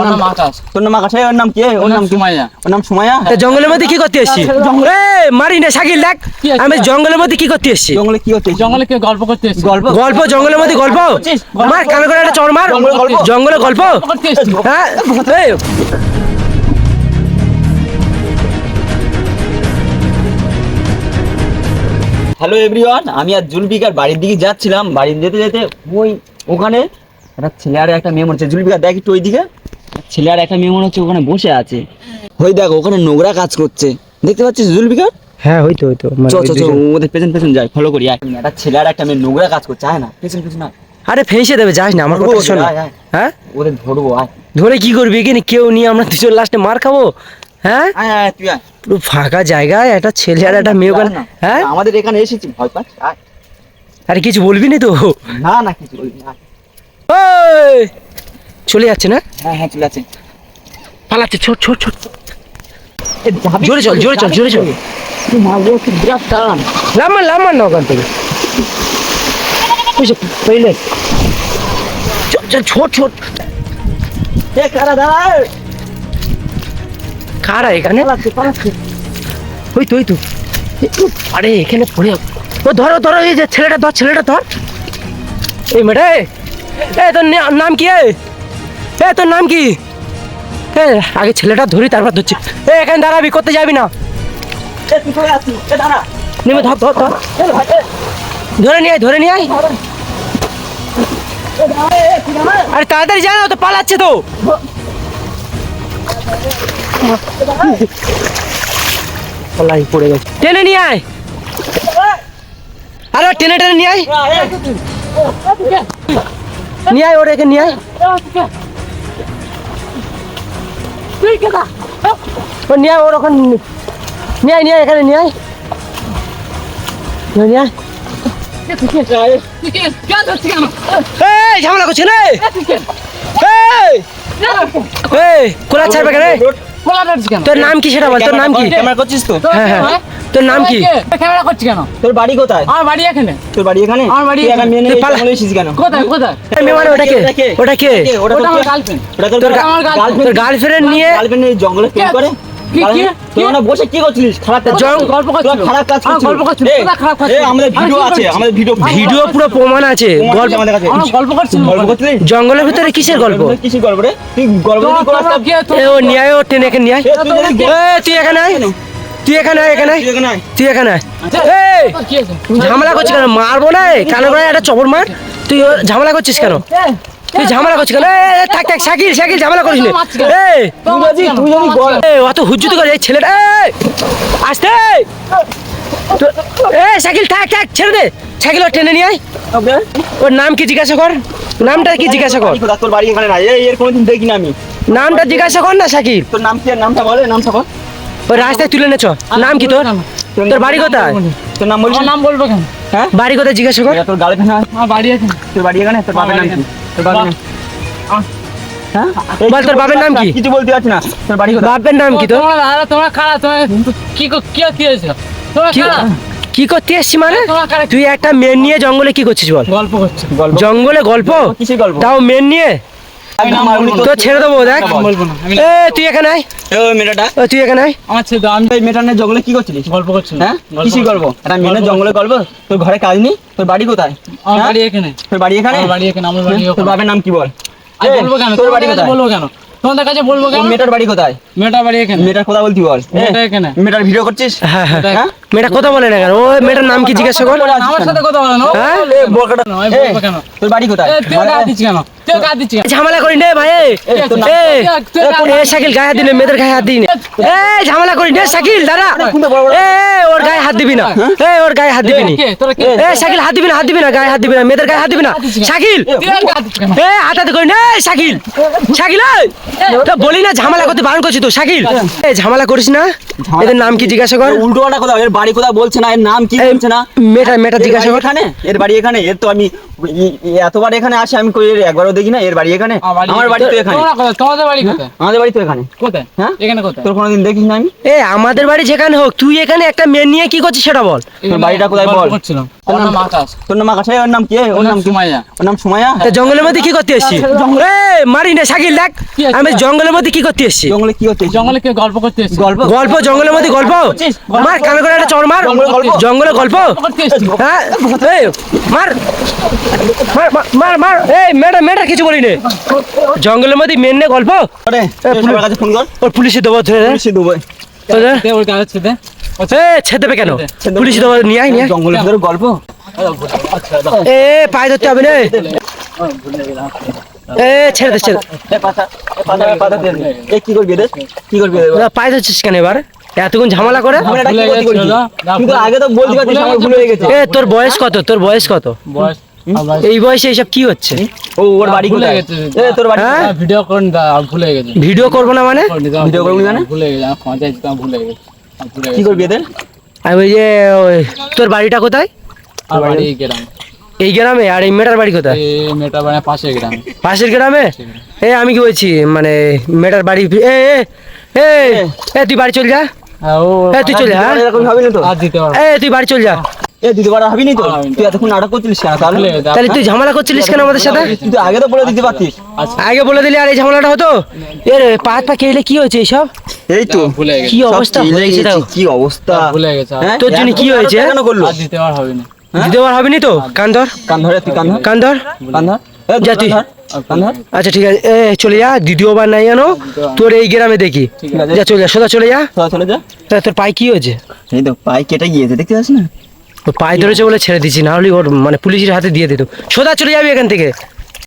ওর নাম আকাশ। তোর নাম আকাশ। ওর নাম কি? ওর নাম সুমাইয়া। ওর নাম সুমাইয়া? জঙ্গলের মধ্যে কি করতে এসছি এ মারি না শাকিল দেখ। আমি জঙ্গলের মধ্যে কি করতে এসছি জঙ্গলে কি হচ্ছে জঙ্গলে কে গল্প করতে এসেছে গল্প? গল্প জঙ্গলের মধ্যে গল্প? করছিস? মার কানে করে একটা চড় মার। জঙ্গলে গল্প? হ্যাঁ? হ্যালো এভরিওয়ান আমি আর জুলপিকার বাড়ির দিকে যাচ্ছিলাম। বাড়ির যেতে যেতে ওই ওখানে একটা ছেলে আর একটা মেয়ে মনে হচ্ছে জুলপিকার দেখ একটু ওইদিকে। ছেলে আর একটা মেয়ে মনে হচ্ছে ওখানে বসে আছে। ওই দেখ ওখানে নোংরা কাজ করছে। দেখতে পাচ্ছিস জুলপিকার হ্যাঁ হয়তো হয়তো মানে চ ওই চ চ দুজন। ওদের পেছন পেছন যাই ফলো করি আয়। একটা ছেলে আর একটা মেয়ে নোংরা কাজ করছে আয় না পেছন পেছন আয়। আরে ফেঁসে দেবে যাস না আমার কথা শোন। হ্যাঁ? ওদের ধরবো আয়। ধরে কি করবি এখানে? কেউ নিয়ে আমরা দুজন লাস্টে মার খাব। হ্যাঁ? আয় আয় তুই আয়। পুরো ফাঁকা জায়গায় একটা ছেলে আর একটা মেয়ে ওখানে হ্যাঁ? আমাদের এখানে এসেছি ভয় পাচ্ছি আয়। আরে কিছু বলবি না তো? না না কিছু বলবি না ওই চলে যাচ্ছে না? হ্যাঁ হ্যাঁ ঠিক আছে পালাচ্ছে ছোট ছোট ছোট। জোরে চল, জোরে চল, জোরে চল। তুই বিরাট টান। না ওখান থেকে। চল চল ছোট ছোট। এ কারা দাঁড়ায়? কারা এখানে? পালাচ্ছে পালাচ্ছে। ওই তো ওই তো। আরে এখানে পড়ে ও ধরো ধরো এই যে ছেলেটা ধর ছেলেটা ধর। এই এ তোর নাম কি এ তোর নাম কি এ আগে ছেলেটা ধরি তারপর ধরছি এ এখানে দাঁড়াবি করতে যাবি না নেমে ধর ধর ধর ধরে নিয়ে ধরে নিয়ে আরে তাড়াতাড়ি জানো তো পালাচ্ছে তো পালাই পড়ে গেছে টেনে নিয়ে আয় আরে টেনে টেনে নিয়ে আয় নিয়ে আয় ওর এখানে নিয়ে আয় ও নিয়ে ওর ওখানে নিয়ে নিয়ে এখানে নিয়ে আয়। নিয়ে নিয়ে আয় ঝামেলা করছে কোলা ছাড়বে কেন তোর নাম কি সেটা বল তোর নাম কি? করছিস তো? হ্যাঁ হ্যাঁ। তোর নাম কি? ক্যামেরা করছি কেন? তোর বাড়ি কোথায়? আমার বাড়ি এখানে। তোর বাড়ি এখানে? আমার বাড়ি এখানে। জঙ্গলে কেন? কোথায় কোথায়? মেয়ে মানে ওটা কে? ওটা কে? ওটা তোর গার্লফ্রেন্ড ওটা তোর তোর গা- গা- আমার girlfriend। তোর গার্লফ্রেন্ড নিয়ে গার্লফ্রেন্ড জঙ্গলে প্রেম করে? বসে কি খারাপ করছিস? গল্প খারাপ কাজ গল্প খারাপ? আমাদের ভিডিও আছে আমাদের ভিডিও ভিডিও পুরো প্রমাণ আছে গল্প আমাদের কাছে। গল্প গল্প জঙ্গলের ভিতরে কিসের গল্প? কিসের গল্প? রে তুই গল্প ও নিয়ে ও টেনে এখানে নিয়ে তুই এখানে আয়। তুই এখানে আয় এখানে তুই এখানে আয়। তুই এখানে আয়। এই ঝামেলা করছিস কেন? মারবো না কানে করে একটা চবর মার। তুই ঝামেলা করছিস কেন? তুই ঝামেলা করছিস কেন? থাক থাক শাকিল শাকিল ঝামেলা করিস না। এই তুই যদি তুই যদি গল- এ অত হুজ্জুত করে এই ছেলেটা এই আসতে এ শাকিল থাক থাক ছেড়ে দে। শাকিল ও টেনে নিয়ে আয়। ওকে? ওর নাম কি জিজ্ঞাসা কর? নামটা কি জিজ্ঞাসা কর? তোর বাড়ি এখানে না এই এর কোনোদিন দেখি না আমি। নামটা জিজ্ঞাসা কর না শাকিল। তোর নাম কি নামটা বলে? নামটা বল। ওই রাস্তায় তুলে নেছ নাম কি তোর? তোর বাড়ি কোথায়? তোর নাম বলছিস নাম বলব কেন? হ্যাঁ? বাড়ি কোথায় জিজ্ঞাসা কর। তোর গার্লফ্রেন্ড আমার বাড়ি এখানে তোর বাড়ি এখানে? তোর বাবার নাম কি? তোর বাবার নাম? হ্যাঁ? বল, তোর বাবার নাম বলতে কি? কিছু বলতে পারছিস না। তোর বাড়ি কোথায়? বাপের নাম কি তোর? তোমরা তোমরা তোমরা কি কো- কি কি হয়েছে তোমরা কি কি করতে এসছি মানে? তুই একটা মেন নিয়ে জঙ্গলে কি করছিস বল? গল্প করছ। গল্প। জঙ্গলে গল্প? কিসের গল্প? তাও মেন নিয়ে? বলব না। তো ছেড়ে দেবো দেখ। বলব না। এ তুই এখানে আয়। তুই এখানে আয়। আমার ছেলে আমি এই মেয়েটার জঙ্গলে কি করছিলিস? গল্প করছি হ্যাঁ? কিসের গল্প? একটা মেয়ের জঙ্গলে গল্প? তোর ঘরে কাজ নেই? তোর বাড়ি কোথায়? আমার? বাড়ি এখানে। তোর বাড়ি এখানে? আমার বাড়ি এখানে আমার বাড়ি তোর বাবার নাম কি বল? বলব কেন? তোর তোর বাড়ি বাড়ি কোথায়? বলব কেন? তোমাদের কাছে বলব কেন? তোর বাড়ি কোথায়? মেয়েটার বাড়ি এখানে। মেয়েটার কথা বলতি বল এ, এখানে। মেয়েটার ভিডিও করছিস? হ্যাঁ হ্যাঁ। হ্যাঁ? কথা বলে না কেন? ও মেয়েটার নাম কি জিজ্ঞাসা কর। আমার সাথে কথা বলো না? এ, বোরখাটা না, আমি এ, বলব কেন? তোর বাড়ি কোথায়? তুই কেন? তুই গা দিচ্ছিস কেন ঝামেলা করি নে ভাই এ তোর নাম- এ, তুই গা- এ শাকিল গায়ে হাত দিনে মেয়েদের গায়ে হাত দিই এ ঝামেলা করি নে শাকিল দাঁড়া। খুঁজে বড় বড়- এ ওর গায়ে হাত দিবি না। এ ওর গায়ে হাত দিবি না। কে? তোরা কে? এ শাকিল হাত দিবি না হাত দিবি না গায়ে হাত দিবি না মেয়েদের গায়ে হাত দিবি না। শাকিল তুই গা দিচ্ছিস কেন এ হাত করি নে শাকিল। শাকিল তো বলি না ঝামেলা করতে বারণ করছি তো শাকিল। এ ঝামেলা করিস না। এদের নাম কি জিজ্ঞাসা কর? উল্টো পাল্টা কথা এর বাড়ি কোথায় বলছে না এর নাম কি বলছে না? মেয়েটা এর জিজ্ঞাসা কর। এখানে? এর বাড়ি এখানে? এর তো আমি এতবার এখানে আসে আমি কই একবারও দেখি না এর বাড়ি এখানে? আমার বাড়ি তো এখানে। তোমাদের বাড়ি কোথায়? আমাদের বাড়ি তো এখানে। কোথায়? হ্যাঁ? এখানে কোথায়? তোর কোনোদিন দেখিস না আমি? এ আমাদের বাড়ি যেখানে হোক তুই এখানে একটা মেয়ে নিয়ে কি করছিস সেটা বল। বাড়িটা কোথায় বল? করছিলাম। ওর নাম আকাশ। তোর নাম আকাশ। ওর নাম কি? ওর নাম সুমাইয়া। ওর নাম সুমাইয়া? তা জঙ্গলের মধ্যে কি করতে এসছিস এ মারি না শাকিল দেখ। আমি জঙ্গলের মধ্যে কি করতে এসছি জঙ্গলে কি হচ্ছে জঙ্গলে কেউ গল্প করতে এসেছে গল্প? গল্প জঙ্গলের মধ্যে গল্প? মার কানে করে একটা চড় মার। জঙ্গলে গল্প? জঙ্গলে গল্প? গল্প করতে এসেছে হ্যাঁ এই, মার। মার মার, মার এই মেয়েটা মেয়েটা কিছু বলি নে জঙ্গলের মধ্যে মেন নে গল্প? আরে ফোন কর। ওর পুলিশে দেবো ধরে পুলিশে দেবো দে। ওর কাছে ছেদে এ ছেড়ে কেন? পুলিশে দেবো নিয়ে আয় নিয়ে জঙ্গলের ভিতরে গল্প? এ পায়ে ধরতে হবে না। এ ছেড়ে দে ছেড়ে এ পাতা পাতা দে। এ কি করবি রে কি করবি রে না, পায়ে ধরছিস কেন এবার? এতক্ষণ ঝামেলা করে? কিন্তু আগে তো বলতে পারছিস আমার ভুল হয়ে গেছে। এ তোর বয়স কত? তোর বয়স কত? বয়স এই বয়সে এইসব কি হচ্ছে? ও ওর বাড়ি ভুলে গেছে। এ তোর বাড়ি হ্যাঁ? ভিডিও করুন দা ভুলে গেছে। ভিডিও করব না মানে? ভিডিও করবি না? ভুলে গেছে ভুলে গেছি। কি করবি এদের? আর ওই যে তোর বাড়িটা কোথায়? বাড়ি এই এই গ্রামে? আর এই মেয়েটার বাড়ি কোথায়? মেয়েটা বাড়ি পাশে গ্রাম। পাশের গ্রামে? এ আমি কি বলছি মানে মেয়েটার বাড়ি এ এ এ তুই বাড়ি চল যা। হ্যাঁ, এ তুই চল যা? এরকম ভাবি না তো? আর দিতে পারব। এ তুই বাড়ি চল যা। এ দিতে পারা হবি তো? তুই এতক্ষণ নাটক করছিলিস কেন? তাহলে তাহলে তুই ঝামেলা করছিলিস কেন আমাদের সাথে? তুই আগে তো বলে দিতে পারতিস। আগে বলে দিলি আর এই ঝামেলাটা হতো? এর পা হাত পা কি হয়েছে এইসব? এই তো। কি অবস্থা? হয়েছে কি অবস্থা? ভুলে গেছে। হ্যাঁ? তোর জন্য কি হয়েছে? কেন করল? আর দিতে হবে না দিতে পার হবে নি তো কান ধর। কান ধরে তুই কান ধর। কান ধর। কান ধর। আচ্ছা ঠিক আছে। এ চলে যা দ্বিতীয়বার নাই জানো? তোর এই গ্রামে দেখি। যা চলে যা সোজা চলে যা। চলে যা। তোর পায়ে কি হয়েছে? এই তো পায়ে কেটে গিয়েছে দেখতে পাচ্ছিস না? পায়ে ধরেছে বলে ছেড়ে দিচ্ছি না হলে ওর মানে পুলিশের হাতে দিয়ে দিত। সোজা চলে যাবি এখান থেকে।